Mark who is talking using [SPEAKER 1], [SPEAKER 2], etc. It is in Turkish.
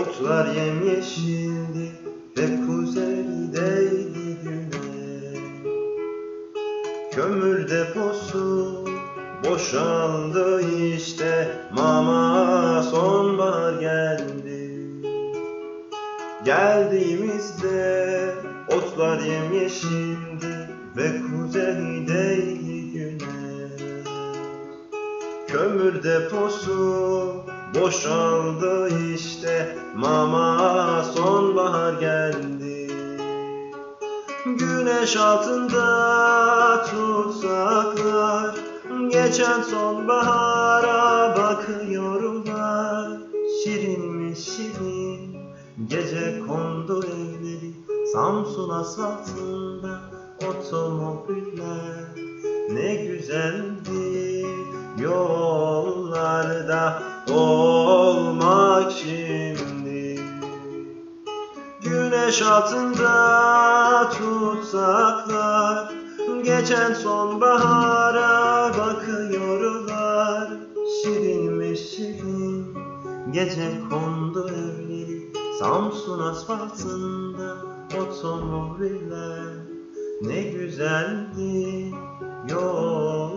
[SPEAKER 1] Otlar yemyeşildi ve kuzeydeydi güney Kömür deposu boşaldı işte Mama sonbahar geldi. Geldiğimizde otlar yemyeşildi ve kuzeydeydi güney Kömür deposu boşaldı işte Mama sonbahar geldi. Güneş altında tutsaklar Geçen sonbahara bakıyorlar. Şirin mi şirin Gece kondu evleri Samsun asfaltında Otomobiller. Ne güzeldi Yollarda olmak şimdi. Güneş altında tutsaklar Geçen sonbahara bakıyorlar. Şirin mi şirin Gece kondu evleri Samsun asfaltında Otomobiller. Ne güzeldi olmak